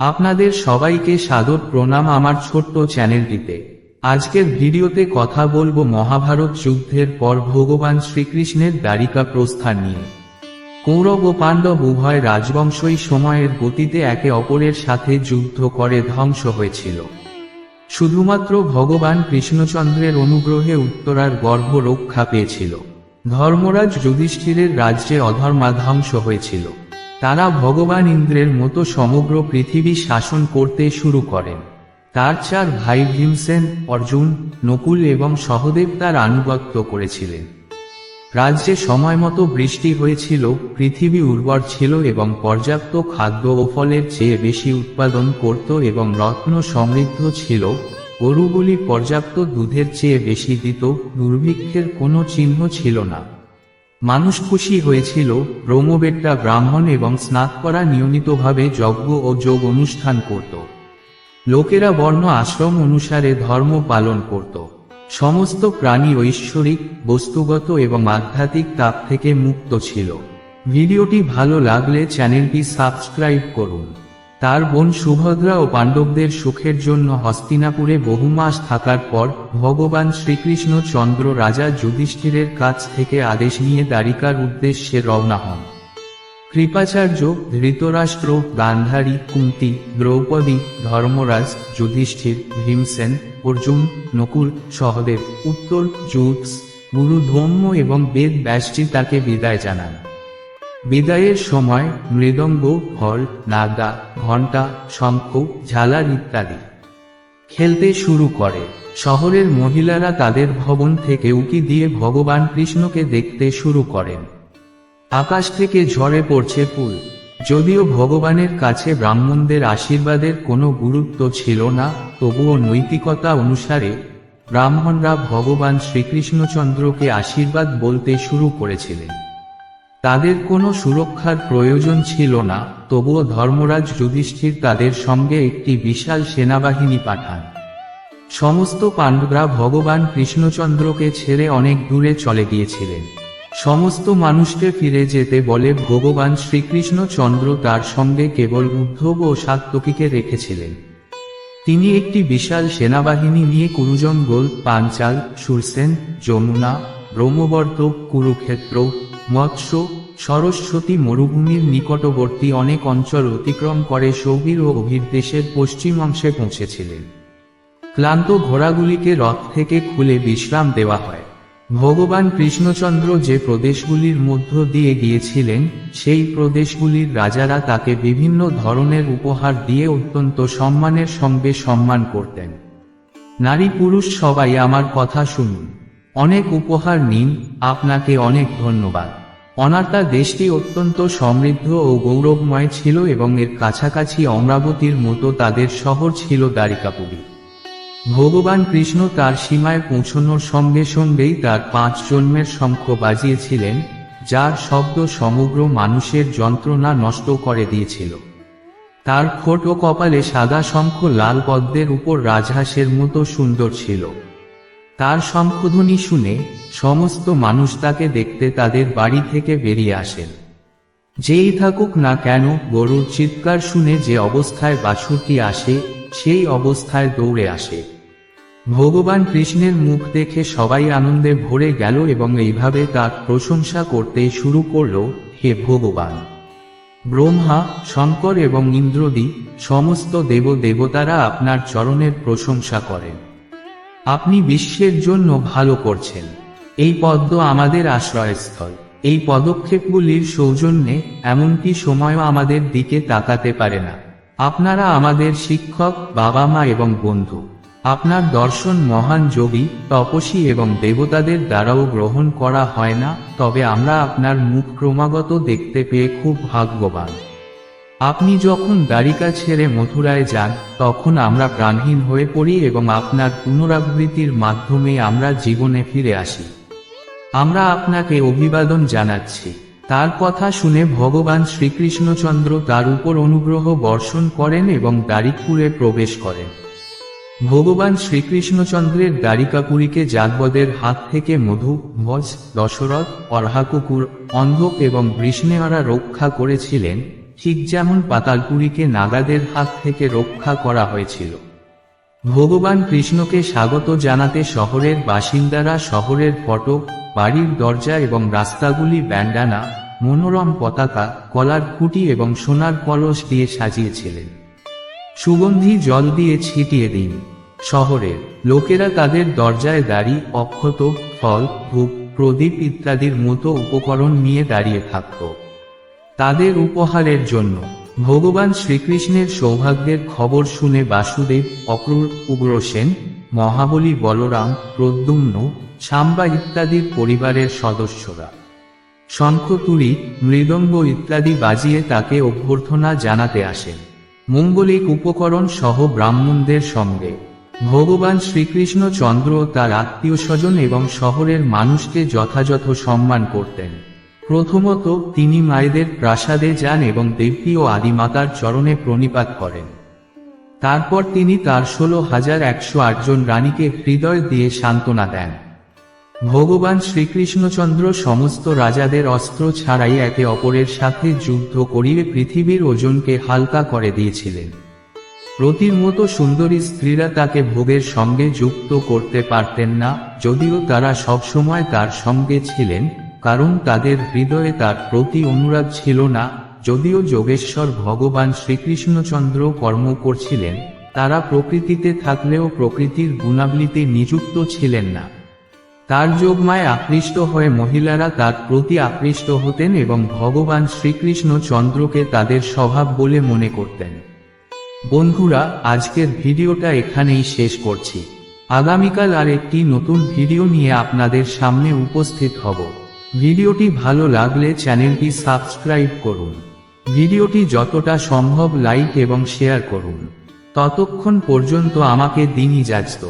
আপনাদের সবাইকে সাদর প্রণাম আমার ছোট্ট চ্যানেলটিতে। আজকের ভিডিওতে কথা বলব মহাভারত যুদ্ধের পর ভগবান শ্রীকৃষ্ণের দ্বারিকা প্রস্থান নিয়ে। কৌরব ও পাণ্ডব উভয় রাজবংশই সময়ের গতিতে একে অপরের সাথে যুদ্ধ করে ধ্বংস হয়েছিল। শুধুমাত্র ভগবান কৃষ্ণচন্দ্রের অনুগ্রহে উত্তরার গর্ভ রক্ষা পেয়েছিল। ধর্মরাজ যুধিষ্ঠিরের রাজ্যে অধর্মা ধ্বংস হয়েছিল। তারা ভগবান ইন্দ্রের মতো সমগ্র পৃথিবী শাসন করতে শুরু করেন। তার চার ভাই ভীমসেন, অর্জুন, নকুল এবং সহদেব তার আনুগত্য করেছিলেন। রাজ্যে সময়মতো বৃষ্টি হয়েছিল, পৃথিবী উর্বর ছিল এবং পর্যাপ্ত খাদ্য ও ফলের চেয়ে বেশি উৎপাদন করত এবং রত্ন সমৃদ্ধ ছিল, গরুগুলি পর্যাপ্ত দুধের চেয়ে বেশি দিত, দুর্ভিক্ষের কোনো চিহ্ন ছিল না। মানুষ খুশি হয়েছিল ব্রহ্মবেট্টা ব্রাহ্মণ এবং স্নাতকরা নিয়মিতভাবে যজ্ঞ ও যোগ অনুষ্ঠান করত। লোকেরা বর্ণ আশ্রম অনুসারে ধর্ম পালন করত। সমস্ত প্রাণী ঐশ্বরিক, বস্তুগত এবং আধ্যাত্মিক তাপ থেকে মুক্ত ছিল। ভিডিওটি ভালো লাগলে চ্যানেলটি সাবস্ক্রাইব করুন। তার বোন সুভদ্রা ও পাণ্ডবদের সুখের জন্য হস্তিনাপুরে বহু মাস থাকার পর ভগবান শ্রীকৃষ্ণ চন্দ্র রাজা যুধিষ্ঠিরের কাছ থেকে আদেশ নিয়ে দ্বারিকার উদ্দেশ্যে রওনা হন। কৃপাচার্য, ধৃতরাষ্ট্র, গান্ধারী, কুন্তি, দ্রৌপদী, ধর্মরাজ, যুধিষ্ঠির, ভীমসেন, অর্জুন, নকুল, সহদেব, উত্তর জুৎস গুরু ধর্ম এবং বেদ ব্যাসজি তাকে বিদায় জানান। বিদায়ের সময় মৃদঙ্গ ফল নাগা, ঘণ্টা, শঙ্খ ঝালার ইত্যাদি খেলতে শুরু করে। শহরের মহিলারা তাদের ভবন থেকে উকি দিয়ে ভগবান কৃষ্ণকে দেখতে শুরু করেন। আকাশ থেকে ঝরে পড়ছে ফুল। যদিও ভগবানের কাছে ব্রাহ্মণদের আশীর্বাদের কোনো গুরুত্ব ছিল না, তবুও নৈতিকতা অনুসারে ব্রাহ্মণরা ভগবান শ্রীকৃষ্ণচন্দ্রকে আশীর্বাদ বলতে শুরু করেছিলেন। তাদের কোনো সুরক্ষার প্রয়োজন ছিল না, তবুও ধর্মরাজ যুধিষ্ঠির তাদের সঙ্গে একটি বিশাল সেনাবাহিনী পাঠান। সমস্ত পাণ্ডবরা ভগবান কৃষ্ণচন্দ্রকে ছেড়ে অনেক দূরে চলে গিয়েছিলেন। সমস্ত মানুষকে ফিরে যেতে বলে ভগবান শ্রীকৃষ্ণচন্দ্র তার সঙ্গে কেবল উদ্ধব ও সাত্তকীকে রেখেছিলেন। তিনি একটি বিশাল সেনাবাহিনী নিয়ে কুরুজঙ্গল, পাঞ্চাল, সুরসেন, যমুনা, ব্রহ্মবর্ত, কুরুক্ষেত্র মৎস্য, সরস্বতী মরুভূমির নিকটবর্তী অনেক অঞ্চল অতিক্রম করে সৌবীর ও অভির দেশের পশ্চিম অংশে পৌঁছেছিলেন। ক্লান্ত ঘোড়াগুলিকে রথ থেকে খুলে বিশ্রাম দেওয়া হয়। ভগবান কৃষ্ণচন্দ্র যে প্রদেশগুলির মধ্য দিয়ে গিয়েছিলেন, সেই প্রদেশগুলির রাজারা তাকে বিভিন্ন ধরনের উপহার দিয়ে অত্যন্ত সম্মানের সঙ্গে সম্মান করতেন। নারী পুরুষ সবাই আমার কথা শুনুন। অনেক উপহার নিন, আপনাকে অনেক ধন্যবাদ। অনার্তা দেশটি অত্যন্ত সমৃদ্ধ ও গৌরবময় ছিল এবং এর কাছাকাছি অমরাবতীর মতো তাদের শহর ছিল দ্বারিকাপুরী। ভগবান কৃষ্ণ তার সীমায় পৌঁছনোর সঙ্গে সঙ্গেই তার পাঁচ জন্মের শঙ্খ বাজিয়েছিলেন, যার শব্দ সমগ্র মানুষের যন্ত্রণা নষ্ট করে দিয়েছিল। তার ঠোঁট ও কপালে সাদা শঙ্খ লাল পদ্মের উপর রাজহাঁসের মতো সুন্দর ছিল। তার শঙ্খধ্বনি শুনে সমস্ত মানুষ তাকে দেখতে তাদের বাড়ি থেকে বেরিয়ে আসেন। যেই থাকুক না কেন গরুর চিৎকার শুনে যে অবস্থায় বাছুরটি আসে, সেই অবস্থায় দৌড়ে আসে। ভগবান কৃষ্ণের মুখ দেখে সবাই আনন্দে ভরে গেল এবং এইভাবে তার প্রশংসা করতে শুরু করল, হে ভগবান! ব্রহ্মা, শঙ্কর এবং ইন্দ্রদি, সমস্ত দেব দেবতারা আপনার চরণের প্রশংসা করেন। আপনি বিশ্বের জন্য ভালো করছেন। এই পদ্ম আমাদের আশ্রয়স্থল। এই পদক্ষেপগুলির সৌজন্যে এমনকি সময়ও আমাদের দিকে তাকাতে পারে না। আপনারা আমাদের শিক্ষক বাবা মা এবং বন্ধু। আপনার দর্শন মহান যোগী তপসী এবং দেবতাদের দ্বারাও গ্রহণ করা হয় না, তবে আমরা আপনার মুখ ক্রমাগত দেখতে পেয়ে খুব ভাগ্যবান। আপনি যখন দ্বারিকা ছেড়ে মথুরায় যান, তখন আমরা প্রাণহীন হয়ে পড়ি এবং আপনার পুনরাবৃত্তির মাধ্যমে আমরা জীবনে ফিরে আসি। আমরা আপনাকে অভিবাদন জানাচ্ছি। তার কথা শুনে ভগবান শ্রীকৃষ্ণচন্দ্র তার উপর অনুগ্রহ বর্ষণ করেন এবং দ্বারিকপুরে প্রবেশ করেন। ভগবান শ্রীকৃষ্ণচন্দ্রের দ্বারিকাপুরীকে যাদবদের হাত থেকে মধু ভজ দশরথ, অর্হাকুকুর, অন্ধক এবং বৃষ্ণেয়ারা রক্ষা করেছিলেন। ঠিক যেমন পাতালপুরীকে নাগাদের হাত থেকে রক্ষা করা হয়েছিল। ভগবান কৃষ্ণকে স্বাগত জানাতে শহরের বাসিন্দারা শহরের ফটক, বাড়ির দরজা এবং রাস্তাগুলি ব্যান্ডানা, মনোরম পতাকা, কলার খুঁটি এবং সোনার কলস দিয়ে সাজিয়েছিলেন। সুগন্ধি জল দিয়ে ছিটিয়ে দিন। শহরের লোকেরা তাদের দরজায় দাড়ি, অক্ষত, ফল, ধূপ, প্রদীপ ইত্যাদির মতো উপকরণ নিয়ে দাঁড়িয়ে থাকত। তাদের উপহারের জন্য। ভগবান শ্রীকৃষ্ণের সৌভাগ্যের খবর শুনে বাসুদেব, অক্রূর উগ্রসেন মহাবলী বলরাম, প্রদ্যুম্ন, সাম্বা ইত্যাদির পরিবারের সদস্যরা। শঙ্খতুরি মৃদঙ্গ ইত্যাদি বাজিয়ে তাকে অভ্যর্থনা জানাতে আসেন। মঙ্গলিক উপকরণ সহ ব্রাহ্মণদের সঙ্গে। ভগবান শ্রীকৃষ্ণ চন্দ্র তার আত্মীয় স্বজন এবং শহরের মানুষকে যথাযথ সম্মান করতেন। প্রথমত, তিনি মায়েদের প্রাসাদে যান এবং দেবী ও আদিমাতার চরণে প্রণিপাত করেন। তারপর তিনি তার ষোলো হাজার একশো আটজন রানীকে হৃদয় দিয়ে সান্ত্বনা দেন। ভগবান শ্রীকৃষ্ণচন্দ্র সমস্ত রাজাদের অস্ত্র ছাড়াই একে অপরের সাথে যুদ্ধ করিয়ে পৃথিবীর ওজনকে হালকা করে দিয়েছিলেন। রতির মতো সুন্দরী স্ত্রীরা তাকে ভোগের সঙ্গে যুক্ত করতে পারতেন না, যদিও তারা সবসময় তার সঙ্গে ছিলেন। কারণ তাদের হৃদয়ে তার প্রতি অনুরাগ ছিল না, যদিও যোগেশ্বর ভগবান শ্রীকৃষ্ণচন্দ্র কর্ম করছিলেন, তারা প্রকৃতিতে থাকলেও প্রকৃতির গুণাবলিতে নিযুক্ত ছিলেন না। তার যোগমায় আকৃষ্ট হয়ে মহিলারা তার প্রতি আকৃষ্ট হতেন এবং ভগবান শ্রীকৃষ্ণ চন্দ্রকে তাদের স্বভাব বলে মনে করতেন। বন্ধুরা, আজকের ভিডিওটা এখানেই শেষ করছি। আগামীকাল আর একটি নতুন ভিডিও নিয়ে আপনাদের সামনে উপস্থিত হব। ভিডিওটি ভালো লাগলে চ্যানেলটি সাবস্ক্রাইব করুন। ভিডিওটি যতটা সম্ভব লাইক এবং শেয়ার করুন। ততক্ষণ পর্যন্ত আমাকে দিনই যাচত